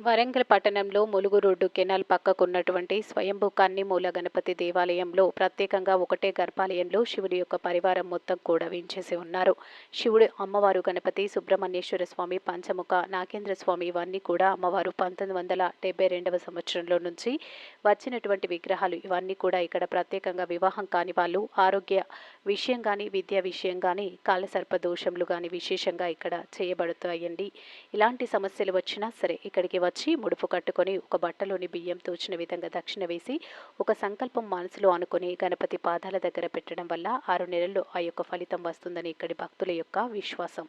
వరంగల్ పట్టణంలో Mulugu road canal పక్కకున్నటువంటి స్వయంభూ కన్నిమూల గణపతి దేవాలయంలో ప్రత్యేకంగా ఒకటే గర్భాలయంలో శివుడి యొక్క పరివారం మొత్తం కూడా వేయించేసి ఉన్నారు. శివుడు అమ్మవారు గణపతి సుబ్రహ్మణ్యేశ్వర స్వామి పంచముఖ నాగేంద్ర స్వామి ఇవన్నీ కూడా అమ్మవారు పంతొమ్మిది వందల డెబ్బై రెండవ సంవత్సరంలో నుంచి వచ్చినటువంటి విగ్రహాలు ఇవన్నీ కూడా ఇక్కడ ప్రత్యేకంగా వివాహం కాని వాళ్ళు ఆరోగ్య విషయం కానీ విద్యా విషయం కానీ కాలసర్ప దోషములు కానీ విశేషంగా ఇక్కడ చేయబడుతాయండి. ఇలాంటి సమస్యలు వచ్చినా సరే ఇక్కడికి వచ్చి ముడుపు కట్టుకొని ఒక బట్టలోని బియ్యం తోచిన విధంగా దక్షిణ వేసి ఒక సంకల్పం మనసులో అనుకుని గణపతి పాదాల దగ్గర పెట్టడం వల్ల ఆరు నెలల్లో ఆ యొక్క ఫలితం వస్తుందని ఇక్కడి భక్తుల యొక్క విశ్వాసం.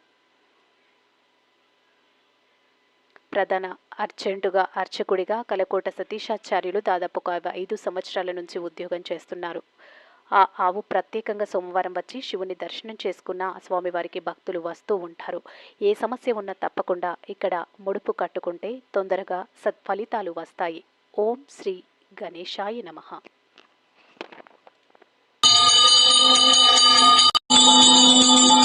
ప్రధాన అర్జెంటుగా అర్చకుడిగా కలకోట సతీశాచార్యులు దాదాపు ఒక ఐదు సంవత్సరాల నుంచి ఉద్యోగం చేస్తున్నారు. ఆ ఆవు ప్రత్యేకంగా సోమవారం వచ్చి శివుని దర్శనం చేసుకున్న స్వామివారికి భక్తులు వస్తూ ఉంటారు ఏ సమస్య ఉన్నా తప్పకుండా ఇక్కడ ముడుపు కట్టుకుంటే తొందరగా సత్ఫలితాలు వస్తాయి ఓం శ్రీ గణేశాయ నమ Thank you.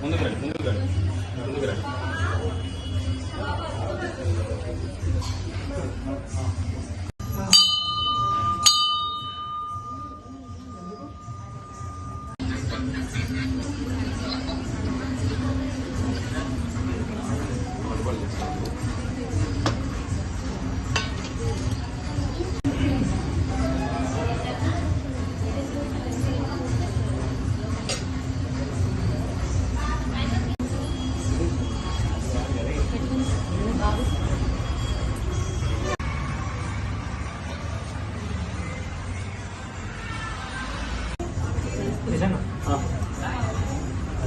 ముందుకు రండి ముందుకు రండి ముందుకు రండి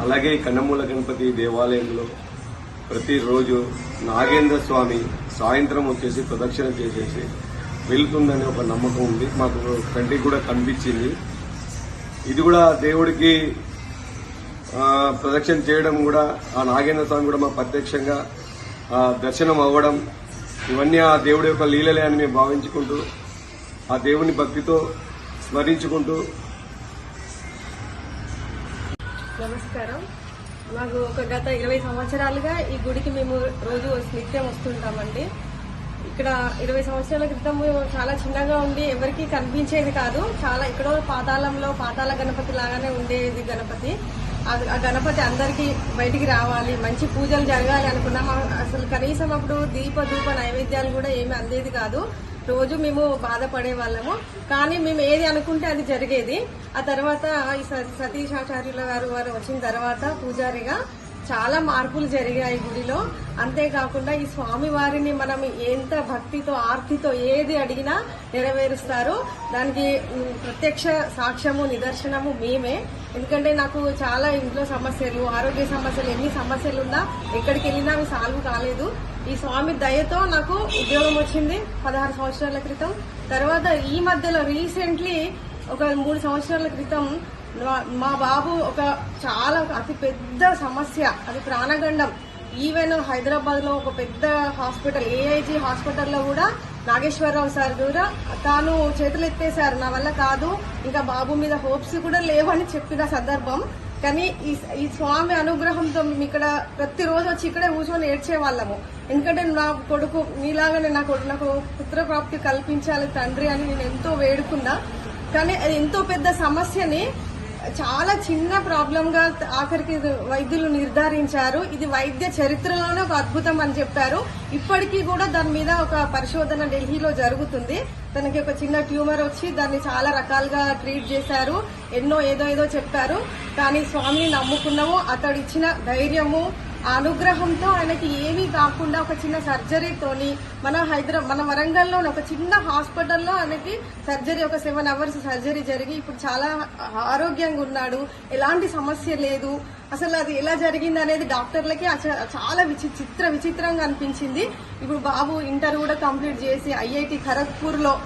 అలాగే కన్నమూల గణపతి దేవాలయంలో ప్రతిరోజు నాగేంద్ర స్వామి సాయంత్రం వచ్చేసి ప్రదక్షిణ చేసేసి వెళ్తుందని ఒక నమ్మకం ఉంది. మాకు కంటికి కూడా కనిపించింది. ఇది కూడా దేవుడికి ప్రదక్షిణ చేయడం కూడా ఆ నాగేంద్ర స్వామి కూడా మాకు ప్రత్యక్షంగా దర్శనం అవ్వడం ఇవన్నీ ఆ దేవుడి యొక్క లీలలే అని మేము భావించుకుంటూ ఆ దేవుని భక్తితో స్మరించుకుంటూ నమస్కారం. మాకు ఒక గత ఇరవై సంవత్సరాలుగా ఈ గుడికి మేము రోజు నిత్యం వస్తుంటామండి. ఇక్కడ ఇరవై సంవత్సరాల క్రితం మేము చాలా చిన్నగా ఉండి ఎవరికి కనిపించేది కాదు. చాలా ఎక్కడో పాతాళంలో పాతాళ గణపతి లాగానే ఉండేది గణపతి. ఆ- ఆ గణపతి అందరికీ బయటికి రావాలి మంచి పూజలు జరగాలి అనుకున్నాం అసలు కనీసం అప్పుడు దీప ధూప నైవేద్యాలు కూడా ఏమీ అందేది కాదు. రోజు మేము బాధపడే వాళ్ళము. కానీ మేము ఏది అనుకుంటే అది జరిగేది. ఆ తర్వాత ఈ సతీష్ ఆచార్యుల గారు వారు వచ్చిన తర్వాత పూజారిగా చాలా మార్పులు జరిగాయి గుడిలో. అంతేకాకుండా ఈ స్వామి వారిని మనం ఎంత భక్తితో ఆర్తితో ఏది అడిగినా నెరవేరుస్తారు. దానికి ప్రత్యక్ష సాక్ష్యము నిదర్శనము మేమే. ఎందుకంటే నాకు చాలా ఇంట్లో సమస్యలు ఆరోగ్య సమస్యలు ఎన్ని సమస్యలు ఉన్నా ఎక్కడికి వెళ్ళినా అవి సాల్వ్ కాలేదు. ఈ స్వామి దయతో నాకు ఉద్యోగం వచ్చింది పదహారు సంవత్సరాల క్రితం. తర్వాత ఈ మధ్యలో రీసెంట్లీ ఒక మూడు సంవత్సరాల క్రితం మా- బాబు ఒక చాలా అతి పెద్ద సమస్య అది ప్రాణగండం. ఈవెన్ హైదరాబాద్లో ఒక పెద్ద హాస్పిటల్ ఏఐజీ హాస్పిటల్లో కూడా నాగేశ్వరరావు సార్ కూడా తాను చేతులు ఎత్తేసారు నా వల్ల కాదు ఇంకా బాబు మీద హోప్స్ కూడా లేవని చెప్పిన సందర్భం. కానీ ఈ ఈ స్వామి అనుగ్రహంతో మేము ఇక్కడ ప్రతిరోజు వచ్చి ఇక్కడే కూర్చొని ఏడ్చే వాళ్ళము ఎందుకంటే నా కొడుకు నీలాగానే నా కొడుకు నాకు పుత్రప్రాప్తి కల్పించాలి తండ్రి అని నేను ఎంతో వేడుకున్నా. కానీ అది ఎంతో పెద్ద సమస్యని చాలా చిన్న ప్రాబ్లం గా ఆఖరికి వైద్యులు నిర్ధారించారు. ఇది వైద్య చరిత్రలోనే ఒక అద్భుతం అని చెప్పారు. ఇప్పటికీ కూడా దాని మీద ఒక పరిశోధన ఢిల్లీలో జరుగుతుంది. తనకి ఒక చిన్న ట్యూమర్ వచ్చి దాన్ని చాలా రకాలుగా ట్రీట్ చేశారు. ఎన్నో ఏదో ఏదో చెప్పారు. కానీ స్వామిని నమ్ముకున్నాము. అతడు ఇచ్చిన ధైర్యము అనుగ్రహంతో ఆయనకి ఏమీ కాకుండా ఒక చిన్న సర్జరీతోని మన హైదరాబాద్ మన వరంగల్లో ఒక చిన్న హాస్పిటల్లో ఆయనకి సర్జరీ ఒక సెవెన్ అవర్స్ సర్జరీ జరిగి ఇప్పుడు చాలా ఆరోగ్యంగా ఉన్నాడు. ఎలాంటి సమస్య లేదు. అసలు అది ఎలా జరిగింది అనేది డాక్టర్లకి చాలా విచి- చిత్ర విచిత్రంగా అనిపించింది. ఇప్పుడు బాబు ఇంటర్ కూడా కంప్లీట్ చేసి ఐఐటి ఖరగ్పూర్లో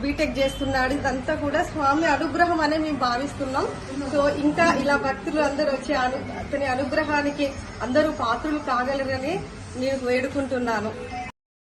బీటెక్ చేస్తున్నాడు. ఇదంతా కూడా స్వామి అనుగ్రహం అనే మేము భావిస్తున్నాం. సో ఇంకా ఇలా భక్తులు అందరూ వచ్చి అను- అతని అనుగ్రహానికి అందరూ పాత్రులు కాగలరని నేను వేడుకుంటున్నాను.